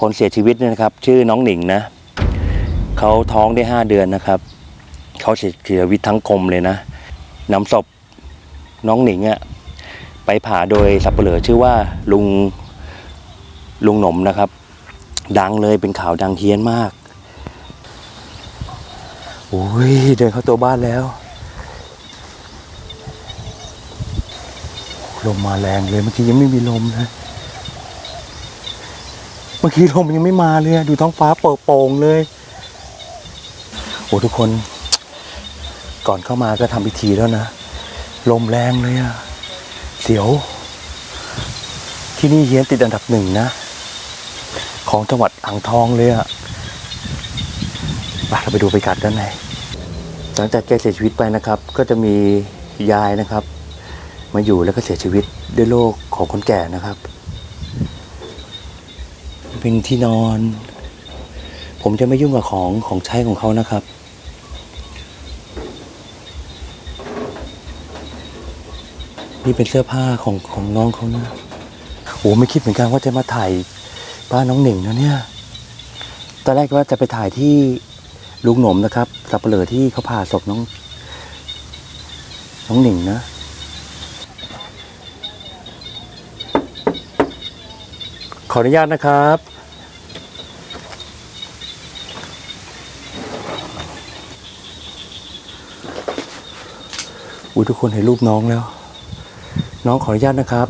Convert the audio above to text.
คนเสียชีวิตเนี่ยนะครับ ชื่อน้องหนิงนะเขาท้องได้ห้าเดือนนะครับเขาเสียชีวิตทั้งกลมเลยนะนำศพน้องหนิงอะไปผ่าโดยสับเปลือชื่อว่าลุงลุงหนมนะครับ ดังเลยเป็นข่าวดังเฮี้ยนมากโอ้ยเดินเข้าตัวบ้านแล้วลมมาแรงเลยเมื่อกี้ยังไม่มีลมนะ เมื่อกี้ลมยังไม่มาเลยดูท้องฟ้าเปิดโปร่งเลยโอ้ทุกคน ก่อนเข้ามาก็ทำพิธีแล้วนะ ลมแรงเลยอะเสียว ที่นี่เฮียนติดอันดับหนึ่งนะ ของจังหวัดอ่างทองเลยอะเราไปดูไปกัดด้านในหลังจากแกเสียชีวิตไปนะครับ ก็จะมียายนะครับ มาอยู่แล้วก็เสียชีวิตด้วยโรคของคนแก่นะครับ เป็นที่นอน ผมจะไม่ยุ่งกับของของใช้ของเขานะครับ นี่เป็นเสื้อผ้าของของน้องเขานะโอ้ไม่คิดเหมือนกันว่าจะมาถ่ายบ้านน้องหนิงนะเนี่ย ตอนแรกว่าจะไปถ่ายที่ลุงหนมนะครับสับเปลือที่เขาผ่าศพน้อง น้องหนิงนะ ขออนุญาตนะครับ อุ้ยทุกคนเห็นรูปน้องแล้ว น้องขออนุญาตนะครับ